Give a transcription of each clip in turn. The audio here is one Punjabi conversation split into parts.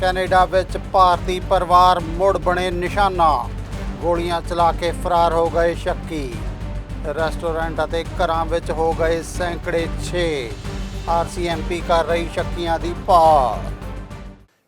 ਕੈਨੇਡਾ ਵਿੱਚ ਭਾਰਤੀ ਪਰਿਵਾਰ ਮੁੜ ਬਣੇ ਨਿਸ਼ਾਨਾ। ਗੋਲੀਆਂ ਚਲਾ ਕੇ ਫਰਾਰ ਹੋ ਗਏ ਸ਼ੱਕੀ। ਰੈਸਟੋਰੈਂਟ ਅਤੇ ਘਰਾਂ ਵਿੱਚ ਹੋ ਗਏ ਸੈਂਕੜੇ 6 ਆਰਸੀਐਮਪੀ ਕਰ ਰਹੀ ਸ਼ੱਕੀਆਂ ਦੀ ਭਾਲ।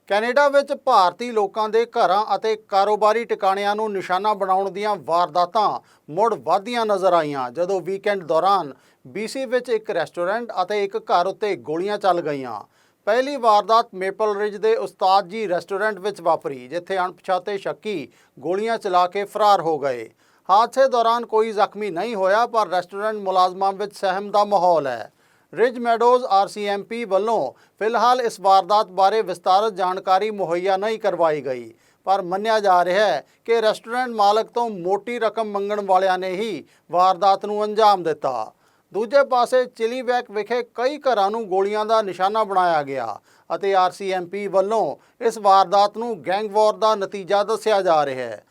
ਕੈਨੇਡਾ ਵਿੱਚ ਭਾਰਤੀ ਲੋਕਾਂ ਦੇ ਘਰਾਂ ਅਤੇ ਕਾਰੋਬਾਰੀ ਟਿਕਾਣਿਆਂ ਨੂੰ ਨਿਸ਼ਾਨਾ ਬਣਾਉਣ ਦੀਆਂ ਵਾਰਦਾਤਾਂ ਮੁੜ ਵਧਦੀਆਂ ਨਜ਼ਰ ਆਈਆਂ। ਜਦੋਂ ਵੀਕਐਂਡ ਦੌਰਾਨ BC ਵਿੱਚ ਇੱਕ ਰੈਸਟੋਰੈਂਟ ਅਤੇ ਇੱਕ ਘਰ ਉੱਤੇ ਗੋਲੀਆਂ ਚੱਲ ਗਈਆਂ ਪਹਿਲੀ ਵਾਰਦਾਤ ਮੇਪਲ ਰਿਜ ਦੇ ਉਸਤਾਦ ਜੀ ਰੈਸਟੋਰੈਂਟ ਵਿੱਚ ਵਾਪਰੀ, ਜਿੱਥੇ ਅਣਪਛਾਤੇ ਸ਼ੱਕੀ ਗੋਲੀਆਂ ਚਲਾ ਕੇ ਫਰਾਰ ਹੋ ਗਏ। ਹਾਦਸੇ ਦੌਰਾਨ ਕੋਈ ਜ਼ਖਮੀ ਨਹੀਂ ਹੋਇਆ, ਪਰ ਰੈਸਟੋਰੈਂਟ ਮੁਲਾਜ਼ਮਾਂ ਵਿੱਚ ਸਹਿਮ ਦਾ ਮਾਹੌਲ ਹੈ। ਰਿਜ ਮੈਡੋਜ਼ ਆਰਸੀਐਮਪੀ ਵੱਲੋਂ ਫਿਲਹਾਲ ਇਸ ਵਾਰਦਾਤ ਬਾਰੇ ਵਿਸਤਾਰਤ ਜਾਣਕਾਰੀ ਮੁਹੱਈਆ ਨਹੀਂ ਕਰਵਾਈ ਗਈ, ਪਰ ਮੰਨਿਆ ਜਾ ਰਿਹਾ ਹੈ ਕਿ ਰੈਸਟੋਰੈਂਟ ਮਾਲਕ ਤੋਂ ਮੋਟੀ ਰਕਮ ਮੰਗਣ ਵਾਲਿਆਂ ਨੇ ਹੀ ਵਾਰਦਾਤ ਨੂੰ ਅੰਜਾਮ ਦਿੱਤਾ। ਦੂਜੇ ਪਾਸੇ ਚਿਲੀਬੈਕ ਵਿਖੇ ਕਈ ਘਰਾਂ ਨੂੰ ਗੋਲੀਆਂ ਦਾ ਨਿਸ਼ਾਨਾ ਬਣਾਇਆ ਗਿਆ ਅਤੇ ਆਰਸੀਐਮਪੀ ਵੱਲੋਂ ਇਸ ਵਾਰਦਾਤ ਨੂੰ ਗੈਂਗ ਵਾਰ ਦਾ ਨਤੀਜਾ ਦੱਸਿਆ ਜਾ ਰਿਹਾ ਹੈ।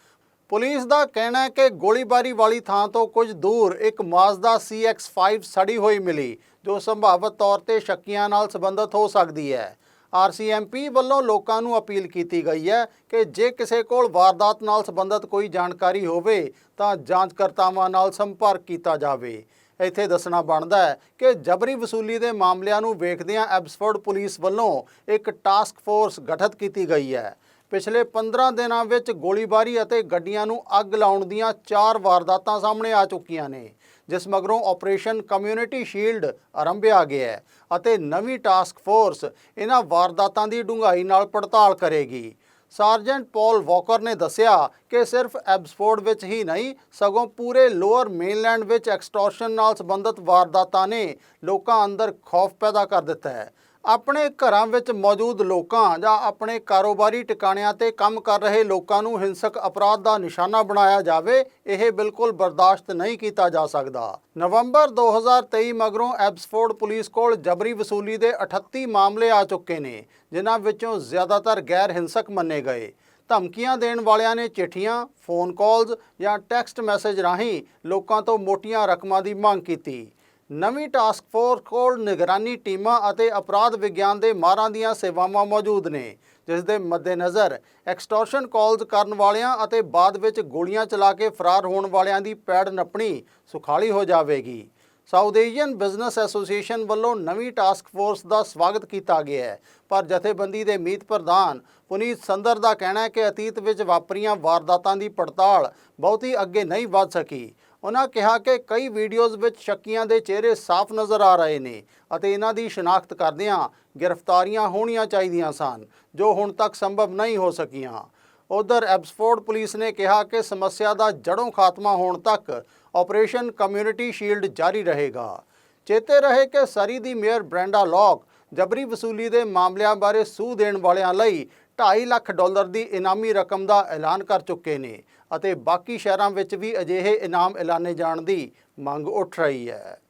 ਪੁਲਿਸ ਦਾ ਕਹਿਣਾ ਹੈ ਕਿ ਗੋਲੀਬਾਰੀ ਵਾਲੀ ਥਾਂ ਤੋਂ ਕੁਝ ਦੂਰ ਇੱਕ ਮਾਜ਼ਦਾ CX5 ਸੜੀ ਹੋਈ ਮਿਲੀ, ਜੋ ਸੰਭਾਵਤ ਤੌਰ ਤੇ ਸ਼ੱਕੀਆਂ ਨਾਲ ਸੰਬੰਧਿਤ ਹੋ ਸਕਦੀ ਹੈ। ਆਰਸੀਐਮਪੀ ਵੱਲੋਂ ਲੋਕਾਂ ਨੂੰ ਅਪੀਲ ਕੀਤੀ ਗਈ ਹੈ ਕਿ ਜੇ ਕਿਸੇ ਕੋਲ ਵਾਰਦਾਤ ਨਾਲ ਸੰਬੰਧਿਤ ਕੋਈ ਜਾਣਕਾਰੀ ਹੋਵੇ, ਤਾਂ ਜਾਂਚਕਰਤਾਵਾਂ ਨਾਲ ਸੰਪਰਕ ਕੀਤਾ ਜਾਵੇ। ਇੱਥੇ ਦੱਸਣਾ ਬਣਦਾ ਹੈ ਕਿ ਜਬਰੀ ਵਸੂਲੀ ਦੇ ਮਾਮਲਿਆਂ ਨੂੰ ਵੇਖਦਿਆਂ ਐਬਸਫੋਰਡ ਪੁਲਿਸ ਵੱਲੋਂ ਇੱਕ ਟਾਸਕ ਫੋਰਸ ਗਠਿਤ ਕੀਤੀ ਗਈ ਹੈ। ਪਿਛਲੇ 15 ਦਿਨਾਂ ਵਿੱਚ ਗੋਲੀਬਾਰੀ ਅਤੇ ਗੱਡੀਆਂ ਨੂੰ ਅੱਗ ਲਾਉਣ ਦੀਆਂ ਚਾਰ ਵਾਰਦਾਤਾਂ ਸਾਹਮਣੇ ਆ ਚੁੱਕੀਆਂ ਨੇ, ਜਿਸ ਮਗਰੋਂ ਆਪਰੇਸ਼ਨ ਕਮਿਊਨਿਟੀ ਸ਼ੀਲਡ ਆਰੰਭਿਆ ਗਿਆ ਹੈ ਅਤੇ ਨਵੀਂ ਟਾਸਕ ਫੋਰਸ ਇਹਨਾਂ ਵਾਰਦਾਤਾਂ ਦੀ ਡੂੰਘਾਈ ਨਾਲ ਪੜਤਾਲ ਕਰੇਗੀ। ਸਾਰਜੈਂਟ ਪੌਲ ਵਾਕਰ ਨੇ ਦੱਸਿਆ ਕਿ ਸਿਰਫ ਐਬਸਫੋਰਡ ਵਿੱਚ ਹੀ ਨਹੀਂ, ਸਗੋਂ ਪੂਰੇ ਲੋਅਰ ਮੇਨਲੈਂਡ ਵਿੱਚ ਐਕਸਟੋਰਸ਼ਨ ਨਾਲ ਸੰਬੰਧਿਤ ਵਾਰਦਾਤਾਂ ਨੇ ਲੋਕਾਂ ਅੰਦਰ ਖੌਫ ਪੈਦਾ ਕਰ ਦਿੱਤਾ ਹੈ। ਆਪਣੇ ਘਰਾਂ ਵਿੱਚ ਮੌਜੂਦ ਲੋਕਾਂ ਜਾਂ ਆਪਣੇ ਕਾਰੋਬਾਰੀ ਟਿਕਾਣਿਆਂ ਤੇ ਕੰਮ ਕਰ ਰਹੇ ਲੋਕਾਂ ਨੂੰ ਹਿੰਸਕ ਅਪਰਾਧ ਦਾ ਨਿਸ਼ਾਨਾ ਬਣਾਇਆ ਜਾਵੇ, ਇਹ ਬਿਲਕੁਲ ਬਰਦਾਸ਼ਤ ਨਹੀਂ ਕੀਤਾ ਜਾ ਸਕਦਾ। ਨਵੰਬਰ 2023 ਮਗਰੋਂ ਐਬਸਫੋਰਡ ਪੁਲਿਸ ਕੋਲ ਜਬਰੀ ਵਸੂਲੀ ਦੇ 38 ਮਾਮਲੇ ਆ ਚੁੱਕੇ ਨੇ, ਜਿਨ੍ਹਾਂ ਵਿੱਚੋਂ ਜ਼ਿਆਦਾਤਰ ਗੈਰ ਹਿੰਸਕ ਮੰਨੇ ਗਏ। ਧਮਕੀਆਂ ਦੇਣ ਵਾਲਿਆਂ ਨੇ ਚਿੱਠੀਆਂ, ਫੋਨ ਕਾਲਸ ਜਾਂ ਟੈਕਸਟ ਮੈਸੇਜ ਰਾਹੀਂ ਲੋਕਾਂ ਤੋਂ ਮੋਟੀਆਂ ਰਕਮਾਂ ਦੀ ਮੰਗ ਕੀਤੀ। ਨਵੀਂ ਟਾਸਕ ਫੋਰਸ ਕੋਲ ਨਿਗਰਾਨੀ ਟੀਮਾਂ ਅਤੇ ਅਪਰਾਧ ਵਿਗਿਆਨ ਦੇ ਮਾਹਰਾਂ ਦੀਆਂ ਸੇਵਾਵਾਂ ਮੌਜੂਦ ਨੇ, ਜਿਸ ਦੇ ਮੱਦੇਨਜ਼ਰ ਐਕਸਟੋਰਸ਼ਨ ਕਾਲਸ ਕਰਨ ਵਾਲਿਆਂ ਅਤੇ ਬਾਅਦ ਵਿੱਚ ਗੋਲੀਆਂ ਚਲਾ ਕੇ ਫਰਾਰ ਹੋਣ ਵਾਲਿਆਂ ਦੀ ਪੈੜ ਨੱਪਣੀ ਸੁਖਾਲੀ ਹੋ ਜਾਵੇਗੀ। ਸਾਊਥ ਏਸ਼ੀਅਨ ਬਿਜ਼ਨਸ ਐਸੋਸੀਏਸ਼ਨ ਵੱਲੋਂ ਨਵੀਂ ਟਾਸਕ ਫੋਰਸ ਦਾ ਸਵਾਗਤ ਕੀਤਾ ਗਿਆ ਹੈ। ਪਰ ਜਥੇਬੰਦੀ ਦੇ ਮੀਤ ਪ੍ਰਧਾਨ ਪੁਨੀਤ ਸੰਦਰ ਦਾ ਕਹਿਣਾ ਹੈ ਕਿ ਅਤੀਤ ਵਿੱਚ ਵਾਪਰੀਆਂ ਵਾਰਦਾਤਾਂ ਦੀ ਪੜਤਾਲ ਬਹੁਤੀ ਅੱਗੇ ਨਹੀਂ ਵੱਧ ਸਕੀ। ਉਹਨਾਂ ਕਿਹਾ ਕਿ ਕਈ ਵੀਡੀਓਜ਼ ਵਿੱਚ ਸ਼ੱਕੀਆਂ ਦੇ ਚਿਹਰੇ ਸਾਫ਼ ਨਜ਼ਰ ਆ ਰਹੇ ਨੇ ਅਤੇ ਇਹਨਾਂ ਦੀ ਸ਼ਨਾਖਤ ਕਰਦਿਆਂ ਗ੍ਰਿਫਤਾਰੀਆਂ ਹੋਣੀਆਂ ਚਾਹੀਦੀਆਂ ਸਨ, ਜੋ ਹੁਣ ਤੱਕ ਸੰਭਵ ਨਹੀਂ ਹੋ ਸਕੀਆਂ। ਉਧਰ ਐਬਸਫੋਰਡ ਪੁਲਿਸ ਨੇ ਕਿਹਾ ਕਿ ਸਮੱਸਿਆ ਦਾ ਜੜੋਂ ਖਾਤਮਾ ਹੋਣ ਤੱਕ ਆਪਰੇਸ਼ਨ ਕਮਿਊਨਿਟੀ ਸ਼ੀਲਡ ਜਾਰੀ ਰਹੇਗਾ। ਚੇਤੇ ਰਹੇ ਕਿ ਸਰੀ ਦੀ ਮੇਅਰ ਬ੍ਰੈਂਡਾ ਲੌਕ ਜਬਰੀ ਵਸੂਲੀ ਦੇ ਮਾਮਲਿਆਂ ਬਾਰੇ ਸੂਹ ਦੇਣ ਵਾਲਿਆਂ ਲਈ 2.5 ਲੱਖ ਡਾਲਰ ਦੀ ਇਨਾਮੀ ਰਕਮ ਦਾ ਐਲਾਨ ਕਰ ਚੁੱਕੇ ਨੇ ਅਤੇ ਬਾਕੀ ਸ਼ਹਿਰਾਂ ਵਿੱਚ ਵੀ ਅਜਿਹੇ ਇਨਾਮ ਐਲਾਨੇ ਜਾਣ ਦੀ ਮੰਗ ਉੱਠ ਰਹੀ ਹੈ।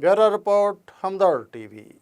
Bureau report, Hamdard TV.